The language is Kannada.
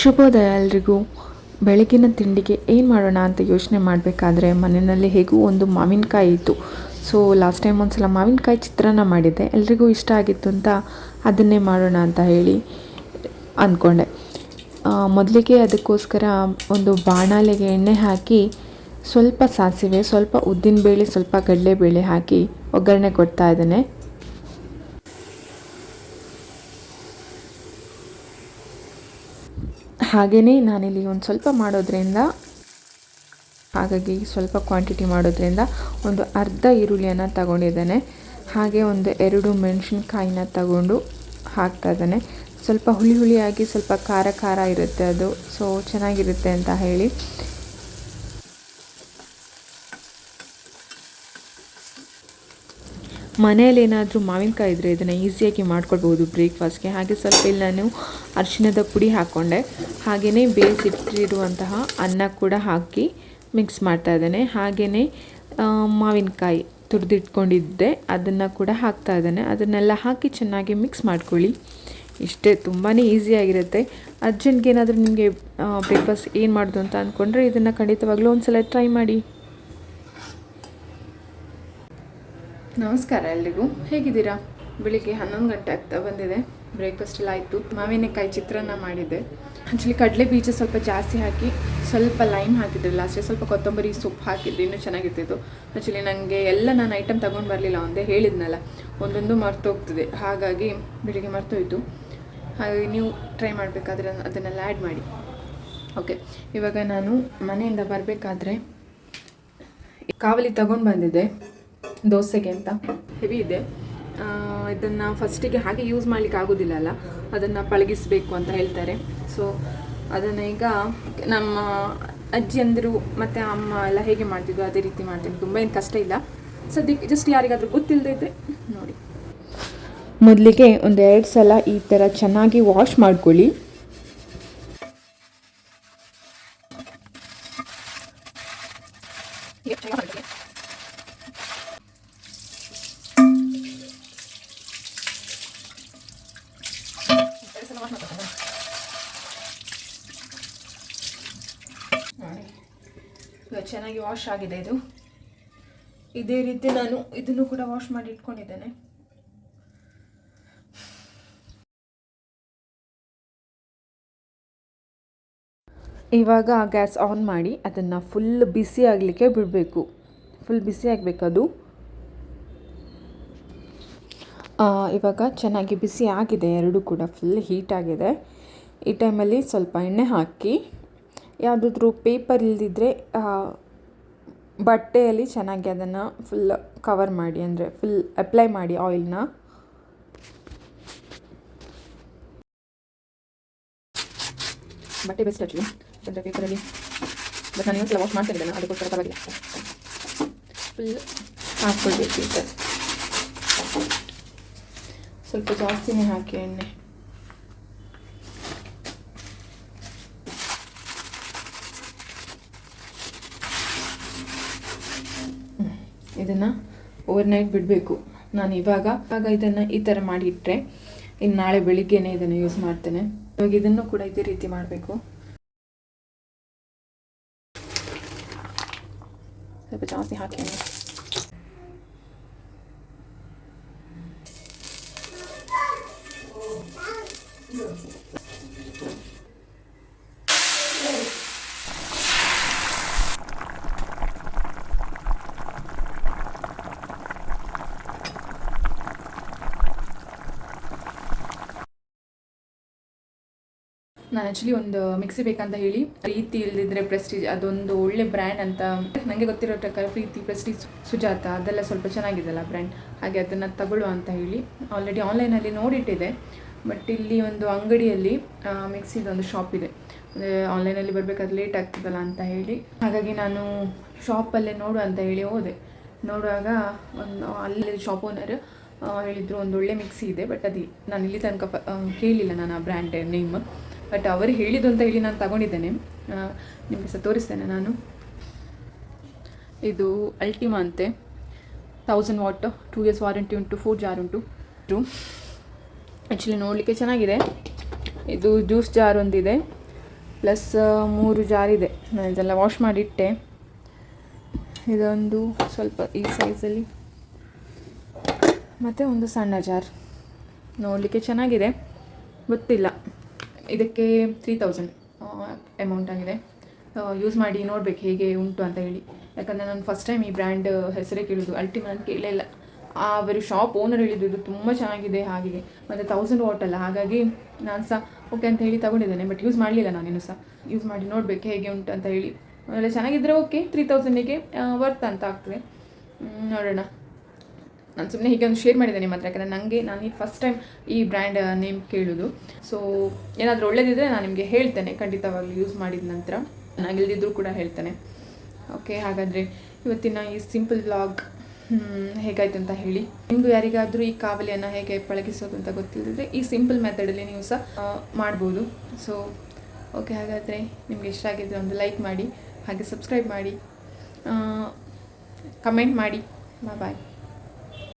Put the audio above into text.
ಶುಭೋದಯ ಎಲ್ರಿಗೂ ಬೆಳಗಿನ ತಿಂಡಿಗೆ ಏನು ಮಾಡೋಣ ಅಂತ ಯೋಚನೆ ಮಾಡಬೇಕಾದ್ರೆ ಮನೆಯಲ್ಲಿ ಹೇಗೂ ಒಂದು ಮಾವಿನಕಾಯಿ ಇತ್ತು. ಸೊ ಲಾಸ್ಟ್ ಟೈಮ್ ಒಂದು ಸಲ ಮಾವಿನಕಾಯಿ ಚಿತ್ರಾನ್ನ ಮಾಡಿದ್ದೆ. ಎಲ್ರಿಗೂ ಇಷ್ಟ ಆಗಿತ್ತು ಅಂತ ಅದನ್ನೇ ಮಾಡೋಣ ಅಂತ ಹೇಳಿ ಅಂದ್ಕೊಂಡೆ ಮೊದಲಿಗೆ ಅದಕ್ಕೋಸ್ಕರ ಒಂದು ಬಾಣಲೆಗೆ ಎಣ್ಣೆ ಹಾಕಿ ಸ್ವಲ್ಪ ಸಾಸಿವೆ, ಸ್ವಲ್ಪ ಉದ್ದಿನಬೇಳೆ ಸ್ವಲ್ಪ ಕಡಲೆಬೇಳೆ ಹಾಕಿ ಒಗ್ಗರಣೆ ಕೊಡ್ತಾ ಇದ್ದೇನೆ. ಹಾಗೆಯೇ ನಾನಿಲ್ಲಿ ಒಂದು ಸ್ವಲ್ಪ ಮಾಡೋದ್ರಿಂದ, ಹಾಗಾಗಿ ಸ್ವಲ್ಪ ಕ್ವಾಂಟಿಟಿ ಮಾಡೋದ್ರಿಂದ ಒಂದು ಅರ್ಧ ಈರುಳ್ಳಿಯನ್ನು ತಗೊಂಡಿದ್ದೇನೆ. ಹಾಗೆ ಒಂದು ಎರಡು ಮೆಣಸಿನ್ಕಾಯಿನ ತಗೊಂಡು ಹಾಕ್ತಾ ಇದ್ದೇನೆ. ಸ್ವಲ್ಪ ಹುಳಿ ಹುಳಿಯಾಗಿ ಸ್ವಲ್ಪ ಖಾರ ಖಾರ ಇರುತ್ತೆ ಅದು. ಸೊ ಚೆನ್ನಾಗಿರುತ್ತೆ ಅಂತ ಹೇಳಿ. ಮನೆಯಲ್ಲಿ ಏನಾದರೂ ಮಾವಿನಕಾಯಿ ಇದ್ದರೆ ಇದನ್ನು ಈಸಿಯಾಗಿ ಮಾಡ್ಕೊಳ್ಬೋದು ಬ್ರೇಕ್ಫಾಸ್ಟ್ಗೆ. ಹಾಗೆ ಸ್ವಲ್ಪ ಇಲ್ಲಿ ನಾನು ಅರಿಶಿಣದ ಪುಡಿ ಹಾಕ್ಕೊಂಡೆ ಹಾಗೆಯೇ ಬೇಯಿಸಿಟ್ಟಿರುವಂತಹ ಅನ್ನ ಕೂಡ ಹಾಕಿ ಮಿಕ್ಸ್ ಮಾಡ್ತಾ ಇದ್ದೇನೆ. ಹಾಗೆಯೇ ಮಾವಿನಕಾಯಿ ತುರಿದಿಟ್ಕೊಂಡಿದ್ದೆ. ಅದನ್ನು ಕೂಡ ಹಾಕ್ತಾ ಇದ್ದೇನೆ. ಅದನ್ನೆಲ್ಲ ಹಾಕಿ ಚೆನ್ನಾಗಿ ಮಿಕ್ಸ್ ಮಾಡ್ಕೊಳ್ಳಿ. ಇಷ್ಟೇ ತುಂಬಾ ಈಸಿಯಾಗಿರುತ್ತೆ. ಅರ್ಜೆಂಟ್ಗೆ ಏನಾದರೂ ನಿಮಗೆ ಬ್ರೇಕ್ಫಾಸ್ಟ್ ಏನು ಮಾಡೋದು ಅಂತ ಅಂದ್ಕೊಂಡ್ರೆ ಇದನ್ನು ಖಂಡಿತವಾಗ್ಲೂ ಒಂದು ಸಲ ಟ್ರೈ ಮಾಡಿ. ನಮಸ್ಕಾರ ಎಲ್ರಿಗೂ. ಹೇಗಿದ್ದೀರಾ? ಬೆಳಿಗ್ಗೆ ಹನ್ನೊಂದು ಗಂಟೆ ಆಗ್ತಾ ಬಂದಿದೆ. ಬ್ರೇಕ್ಫಾಸ್ಟ್ ಎಲ್ಲ ಆಯಿತು. ಮಾವಿನಕಾಯಿ ಚಿತ್ರಾನ್ನ ಮಾಡಿದ್ದೆ. ಆ್ಯಕ್ಚುಲಿ ಕಡಲೆ ಬೀಜ ಸ್ವಲ್ಪ ಜಾಸ್ತಿ ಹಾಕಿ ಸ್ವಲ್ಪ ಲೈಮ್ ಹಾಕಿದ್ರು ಲಾಸ್ಟೇ ಸ್ವಲ್ಪ ಕೊತ್ತಂಬರಿ ಸೊಪ್ಪು ಹಾಕಿದ್ದೆ. ಇನ್ನೂ ಚೆನ್ನಾಗಿರ್ತಿತ್ತು. ಆ್ಯಕ್ಚುಲಿ ನನಗೆ ಎಲ್ಲ ನಾನು ಐಟಮ್ ತೊಗೊಂಡು ಬರಲಿಲ್ಲ, ಒಂದೇ ಹೇಳಿದ್ನಲ್ಲ. ಒಂದೊಂದು ಮರ್ತೋಗ್ತದೆ. ಹಾಗಾಗಿ ಬೆಳಿಗ್ಗೆ ಮರ್ತೋಯ್ತು. ಹಾಗಾಗಿ ನೀವು ಟ್ರೈ ಮಾಡಬೇಕಾದ್ರೆ ಅದನ್ನೆಲ್ಲ ಆ್ಯಡ್ ಮಾಡಿ. ಓಕೆ ಇವಾಗ ನಾನು ಮನೆಯಿಂದ ಬರಬೇಕಾದ್ರೆ ಕಾವಲಿ ತಗೊಂಡು ಬಂದಿದ್ದೆ. ದೋಸೆಗೆ ಅಂತ. ಹೆವಿ ಇದೆ. ಇದನ್ನು ಫಸ್ಟಿಗೆ ಹಾಗೆ ಯೂಸ್ ಮಾಡಲಿಕ್ಕೆ ಆಗೋದಿಲ್ಲ ಅಲ್ಲ? ಅದನ್ನು ಪಳಗಿಸಬೇಕು ಅಂತ ಹೇಳ್ತಾರೆ. ಸೊ ಅದನ್ನು ಈಗ ನಮ್ಮ ಅಜ್ಜಿಯಂದಿರು ಮತ್ತು ಅಮ್ಮ ಎಲ್ಲ ಹೇಗೆ ಮಾಡ್ತಿದ್ರು ಅದೇ ರೀತಿ ಮಾಡ್ತೀನಿ. ತುಂಬ ಏನು ಕಷ್ಟ ಇಲ್ಲ. ಸದ್ಯಕ್ಕೆ ಜಸ್ಟ್ ಯಾರಿಗಾದರೂ ಗೊತ್ತಿಲ್ಲದೆ ಇದ್ದರೆ ನೋಡಿ. ಮೊದಲಿಗೆ ಒಂದು ಎರಡು ಸಲ ಈ ಥರ ಚೆನ್ನಾಗಿ ವಾಶ್ ಮಾಡ್ಕೊಳ್ಳಿ. ಚೆನ್ನಾಗಿ ವಾಶ್ ಆಗಿದೆ ಇದು. ಇದೇ ರೀತಿ ನಾನು ಇದನ್ನು ಕೂಡ ವಾಶ್ ಮಾಡಿ ಇಟ್ಕೊಂಡಿದ್ದೇನೆ. ಇವಾಗ ಗ್ಯಾಸ್ ಆನ್ ಮಾಡಿ ಅದನ್ನು ಫುಲ್ ಬಿಸಿ ಆಗಲಿಕ್ಕೆ ಬಿಡಬೇಕು. ಫುಲ್ ಬಿಸಿ ಆಗಬೇಕದು ಇವಾಗ ಚೆನ್ನಾಗಿ ಬಿಸಿ ಆಗಿದೆ. ಎರಡು ಕೂಡ ಫುಲ್ ಹೀಟ್ ಆಗಿದೆ. ಈ ಟೈಮಲ್ಲಿ ಸ್ವಲ್ಪ ಎಣ್ಣೆ ಹಾಕಿ ಯಾವುದಾದ್ರೂ ಪೇಪರ್ ಇಲ್ದಿದ್ರೆ ಬಟ್ಟೆಯಲ್ಲಿ ಚೆನ್ನಾಗಿ ಅದನ್ನು ಫುಲ್ ಕವರ್ ಮಾಡಿ, ಅಂದರೆ ಫುಲ್ ಅಪ್ಲೈ ಮಾಡಿ ಆಯಿಲ್ನ ಬಟ್ಟೆ ಬೆಸ್ಟ್ ಆ್ಯಕ್ಚುಲಿ ಅಂದರೆ ಪೇಪರಲ್ಲಿ ಬಟ್ ನಾನು ಇನ್ನೊಂದ್ಸಲ ವಾಶ್ ಮಾಡ್ತಿದ್ದೇನೆ ಅದಕ್ಕೋಸ್ಕರ ಪರವಾಗಿಲ್ಲ. ಫುಲ್ ಹಾಕ್ಕೊಳ್ಬೇಕು ಈ ಸ್ವಲ್ಪ ಜಾಸ್ತಿನೇ ಹಾಕಿ ಎಣ್ಣೆ. ಇದನ್ನು ಓವರ್ ನೈಟ್ ಬಿಡಬೇಕು. ನಾನು ಇವಾಗ ಆಗ ಇದನ್ನು ಈ ಥರ ಮಾಡಿ ಇಟ್ಟರೆ ಇನ್ನು ನಾಳೆ ಬೆಳಿಗ್ಗೆನೇ ಇದನ್ನು ಯೂಸ್ ಮಾಡ್ತೇನೆ. ಇವಾಗ ಇದನ್ನು ಕೂಡ ಇದೇ ರೀತಿ ಮಾಡಬೇಕು. ಸ್ವಲ್ಪ ಜಾಸ್ತಿ ಹಾಕಿ. ನಾನು ಆ್ಯಕ್ಚುಲಿ ಒಂದು ಮಿಕ್ಸಿ ಬೇಕಂತ ಹೇಳಿ, ಪ್ರೀತಿ ಇಲ್ದಿದ್ರೆ ಪ್ರೆಸ್ಟೀಜ್ ಅದೊಂದು ಒಳ್ಳೆ ಬ್ರ್ಯಾಂಡ್ ಅಂತ ನನಗೆ ಗೊತ್ತಿರೋ ಪ್ರಕಾರ ಪ್ರೀತಿ ಪ್ರೆಸ್ಟೀಜ್ ಸುಜಾತ, ಅದೆಲ್ಲ ಸ್ವಲ್ಪ ಚೆನ್ನಾಗಿದೆಲ್ಲ ಬ್ರ್ಯಾಂಡ್ ಹಾಗೆ ಅದನ್ನು ತಗೊಳ್ಳುವ ಅಂತ ಹೇಳಿ ಆಲ್ರೆಡಿ ಆನ್ಲೈನಲ್ಲಿ ನೋಡಿಟ್ಟಿದೆ. ಬಟ್ ಇಲ್ಲಿ ಒಂದು ಅಂಗಡಿಯಲ್ಲಿ ಮಿಕ್ಸಿದು ಒಂದು ಶಾಪ್ ಇದೆ. ಆನ್ಲೈನಲ್ಲಿ ಬರಬೇಕಾದ್ರೆ ಲೇಟ್ ಆಗ್ತದಲ್ಲ ಅಂತ ಹೇಳಿ. ಹಾಗಾಗಿ ನಾನು ಶಾಪಲ್ಲೇ ನೋಡು ಅಂತ ಹೇಳಿ ಹೋದೆ. ನೋಡುವಾಗ ಒಂದು, ಅಲ್ಲಿ ಶಾಪ್ ಓನರ್ ಹೇಳಿದರು ಒಂದು ಒಳ್ಳೆ ಮಿಕ್ಸಿ ಇದೆ. ಬಟ್ ಅದು, ನಾನು ಇಲ್ಲಿ ತನಕ ಕೇಳಿಲ್ಲ ನಾನು ಆ ಬ್ರ್ಯಾಂಡ್ ನೇಮ್ ಬಟ್ ಅವರು ಹೇಳಿದ್ದು ಅಂತ ಹೇಳಿ ನಾನು ತಗೊಂಡಿದ್ದೇನೆ. ನಿಮಗೆ ಸಹ ತೋರಿಸ್ತೇನೆ ನಾನು. ಇದು ಅಲ್ಟಿಮಾ ಅಂತೆ. Thousand watt two years warranty ಉಂಟು ಫೋರ್ ಜಾರ್ ಉಂಟು. ಆ್ಯಕ್ಚುಲಿ ನೋಡಲಿಕ್ಕೆ ಚೆನ್ನಾಗಿದೆ. ಇದು ಜ್ಯೂಸ್ ಜಾರ್ ಒಂದಿದೆ. ಪ್ಲಸ್ ಮೂರು ಜಾರ್ ಇದೆ. ನಾನು ಇದೆಲ್ಲ ವಾಶ್ ಮಾಡಿಟ್ಟೆ. ಇದೊಂದು ಸ್ವಲ್ಪ ಈ ಸೈಜಲ್ಲಿ ಮತ್ತು ಒಂದು ಸಣ್ಣ ಜಾರ್ ನೋಡಲಿಕ್ಕೆ ಚೆನ್ನಾಗಿದೆ. ಗೊತ್ತಿಲ್ಲ. ಇದಕ್ಕೆ ತ್ರೀ ತೌಸಂಡ್ ಅಮೌಂಟ್ ಆಗಿದೆ. ಯೂಸ್ ಮಾಡಿ ನೋಡ್ಬೇಕು ಹೇಗೆ ಉಂಟು ಅಂತ ಹೇಳಿ. ಯಾಕಂದರೆ ನಾನು ಫಸ್ಟ್ ಟೈಮ್ ಈ ಬ್ರ್ಯಾಂಡ್ ಹೆಸರೇ ಕೇಳೋದು. ಅಲ್ಟಿಮ ನಾನು ಕೇಳೇ ಇಲ್ಲ. ಅವರು ಶಾಪ್ ಓನರ್ ಹೇಳಿದ್ದು ಇದು ತುಂಬ ಚೆನ್ನಾಗಿದೆ ಹಾಗೆ. ಮತ್ತು ತೌಸಂಡ್ ವಾಟಲ್ಲ ಹಾಗಾಗಿ ನಾನು ಸಹ ಓಕೆ ಅಂತ ಹೇಳಿ ತಗೊಂಡಿದ್ದೇನೆ ಬಟ್ ಯೂಸ್ ಮಾಡಲಿಲ್ಲ ನಾನೇನು ಸಹ. ಯೂಸ್ ಮಾಡಿ ನೋಡಬೇಕು ಹೇಗೆ ಉಂಟು ಅಂತ ಹೇಳಿ. ಆಮೇಲೆ ಚೆನ್ನಾಗಿದ್ದರೆ ಓಕೆ ತ್ರೀ ತೌಸಂಡಿಗೆ ವರ್ತ್ ಅಂತ ಆಗ್ತದೆ. ನೋಡೋಣ. ನಾನು ಸುಮ್ಮನೆ ಹೀಗೆ ಒಂದು ಶೇರ್ ಮಾಡಿದೆ ನಿಮ್ಮ ಹತ್ರ, ಯಾಕಂದರೆ ನನಗೆ ನಾನು ಈ ಫಸ್ಟ್ ಟೈಮ್ ಈ ಬ್ರ್ಯಾಂಡ್ ನೇಮ್ ಕೇಳೋದು. ಸೊ ಏನಾದರೂ ಒಳ್ಳೆಯದಿದ್ದರೆ ನಾನು ನಿಮಗೆ ಹೇಳ್ತೇನೆ, ಖಂಡಿತವಾಗ್ಲೂ ಯೂಸ್ ಮಾಡಿದ ನಂತರ. ಚೆನ್ನಾಗಿಲ್ದಿದ್ರೂ ಕೂಡ ಹೇಳ್ತೇನೆ. ಓಕೆ ಹಾಗಾದರೆ ಇವತ್ತಿನ ಈ ಸಿಂಪಲ್ ವ್ಲಾಗ್ ಹೇಗಾಯ್ತು ಅಂತ ಹೇಳಿ. ನಿಮಗೂ ಯಾರಿಗಾದರೂ ಈ ಕಾವಲಿಯನ್ನು ಹೇಗೆ ಪಳಗಿಸೋದು ಅಂತ ಗೊತ್ತಿಲ್ಲದಿದ್ರೆ ಈ ಸಿಂಪಲ್ ಮೆಥಡಲ್ಲಿ ನೀವು ಸಹ ಮಾಡ್ಬೋದು. ಸೊ ಓಕೆ ಹಾಗಾದರೆ ನಿಮಗೆ ಇಷ್ಟ ಆಗಿದ್ದರೆ ಒಂದು ಲೈಕ್ ಮಾಡಿ, ಹಾಗೆ ಸಬ್ಸ್ಕ್ರೈಬ್ ಮಾಡಿ ಕಮೆಂಟ್ ಮಾಡಿ. ಬಾಯ್